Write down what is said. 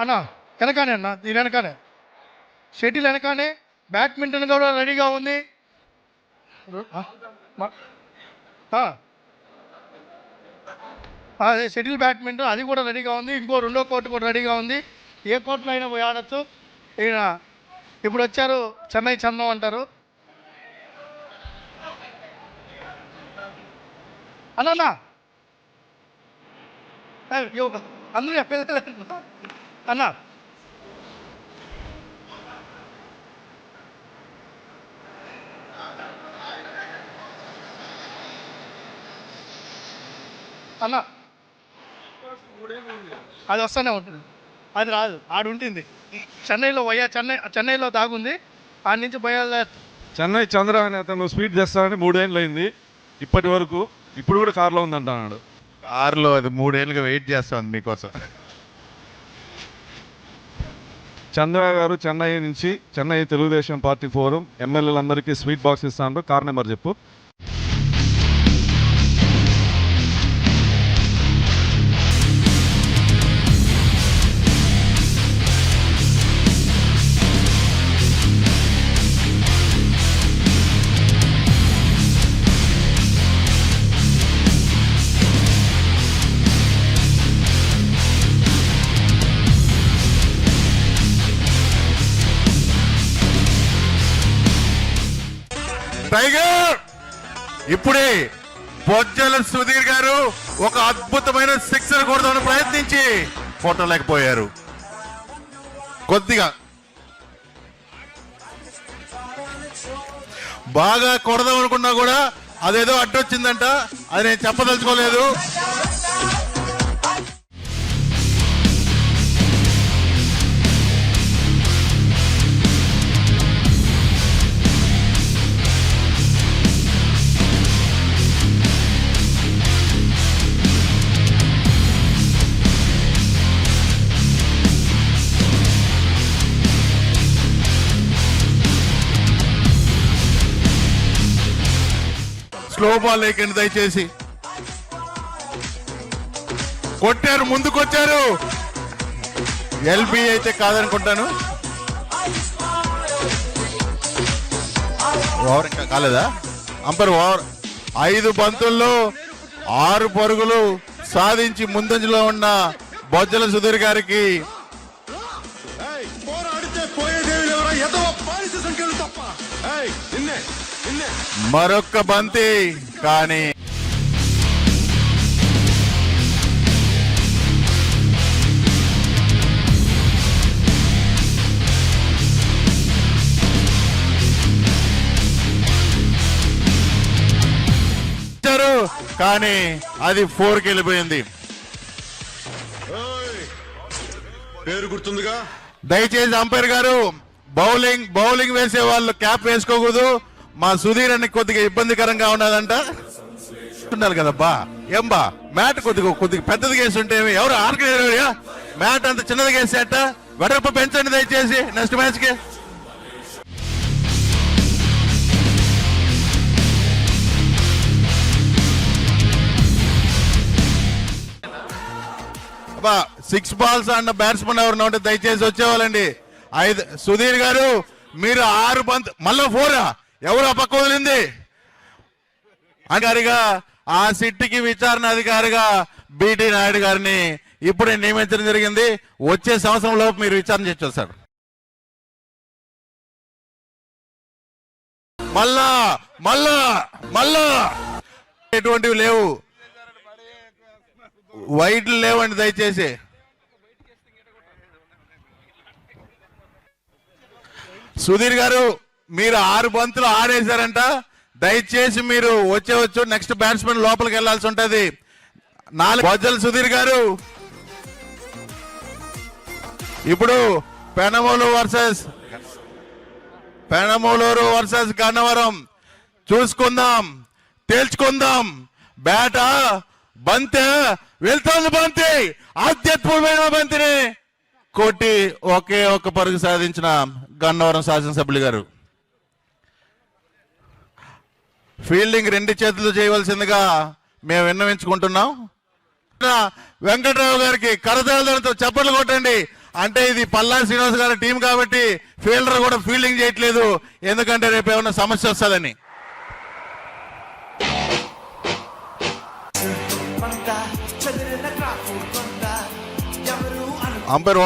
అన్న వెనకానే అన్న దీని వెనకానే. షటిల్ వెనకానే బ్యాడ్మింటన్ కూడా రెడీగా ఉంది. అదే షటిల్ బ్యాడ్మింటన్ అది కూడా రెడీగా ఉంది. ఇంకో రెండో కోర్టు కూడా రెడీగా ఉంది. ఏ కోర్టులో అయినా పోయి ఆడచ్చు. ఈయన ఇప్పుడు వచ్చారు చెన్నై చందం అంటారు. అన్న అందరూ చెప్పేది అన్న. అన్న. అది వస్తూనే ఉంటుంది. అది రాదు. ఆడు ఉంటుంది చెన్నైలో పోయా చెన్నై చెన్నైలో దాగుంది ఆడి నుంచి పోయా చెన్నై చంద్ర అనే అతను స్పీడ్ చేస్తానని మూడేళ్ళు అయింది ఇప్పటి వరకు ఇప్పుడు కూడా కార్లో ఉందంటున్నాడు. కారులో అది మూడేళ్ళుగా వెయిట్ చేస్తాను మీకోసం. చంద్ర గారు చెన్నై నుంచి చెన్నై తెలుగుదేశం పార్టీ ఫోరం ఎమ్మెల్యేలందరికీ స్వీట్ బాక్స్ ఇస్తాను కార్ నెంబర్ చెప్పు. టైగర్! ఇప్పుడే బొజ్జల సుధీర్ గారు ఒక అద్భుతమైన సిక్సర్ కొడదామని ప్రయత్నించి కొట్టలేకపోయారు. కొద్దిగా. బాగా కొడదాం అనుకున్నా కూడా అదేదో అడ్డొచ్చిందంట. అది నేను చెప్పదలుచుకోలేదు. స్లో బాల్ లేకండి దయచేసి. కొట్టారు ముందుకొచ్చారు. ఎల్బీ అయితే కాదనుకుంటాను. ఓవర్ ఇంకా కాలేదా? Umpire over. ఐదు బంతుల్లో ఆరు పరుగులు సాధించి ముందంజలో ఉన్న బొజ్జల సుధీర్ గారికి పోరాడితే పోయేదేవి సంఖ్యలు తప్ప. నిన్నే. మరొక్క బంతి కానీ కానీ అది ఫోర్కి వెళ్ళిపోయింది. ఏయ్, పేరు గుర్తుందిగా? దయచేసి అంపైర్ గారు బౌలింగ్ బౌలింగ్ వేసే వాళ్ళు క్యాప్ వేసుకోకూడదు. మా సుధీర్ అని కొద్దిగా ఇబ్బందికరంగా ఉన్నదంట. ఉండాలి కదా బా ఏం బా మ్యాట్ కొద్దిగా కొద్దిగా పెద్దది వేస్తుంటే ఎవరు ఆర్గనైజర్ మ్యాట్ అంత చిన్నది వేసేట వెడల్పు పెంచండి దయచేసి నెక్స్ట్ మ్యాచ్కి అబ్బా సిక్స్ బాల్స్ అన్న బ్యాట్స్మెన్ ఎవరు ఉంటే దయచేసి వచ్చేవాళ్ళండి. ఐదు సుధీర్ గారు మీరు ఆరు బంత్ మళ్ళా ఫోరా ఎవరు అపక్క వదిలింది? అధికారిగా ఆ సిట్టికి విచారణ అధికారిగా బిటి నాయుడు గారిని ఇప్పుడే నియమించడం జరిగింది. వచ్చే సంవత్సరం లోపు మీరు విచారణ చేయొచ్చు సార్ మళ్ళా మళ్ళా మళ్ళా! ఎటువంటివి లేవు. వైట్లు లేవండి దయచేసి. సుధీర్ గారు మీరు ఆరు బంతులు ఆడేశారంట దయచేసి మీరు వచ్చే వచ్చు నెక్స్ట్ బ్యాట్స్మెన్ లోపలికి వెళ్ళాల్సి ఉంటది. నాలుగు బొజ్జల సుధీర్ గారు. ఇప్పుడు పెనమూలు వర్సెస్ పెనమూలూరు వర్సెస్ గన్నవరం. చూసుకుందాం తేల్చుకుందాం. బ్యాట బంతి వెళ్తోంది బంతి. అత్యద్భుతమైన బంతిని కోటి ఒకే ఒక్క పరుగు సాధించిన గన్నవరం శాసనసభ్యులు గారు. ఫీల్డింగ్ రెండు చేతులు చేయవలసిందిగా మేము విన్నవించుకుంటున్నాం. వెంకట్రావు గారికి కరతాళతో చప్పట్లు కొట్టండి. అంటే ఇది పల్లా శ్రీనివాస్ గారి టీం కాబట్టి ఫీల్డర్ కూడా ఫీల్డింగ్ చేయట్లేదు. ఎందుకంటే రేపు ఏమైనా సమస్య వస్తుందని. అంపైర్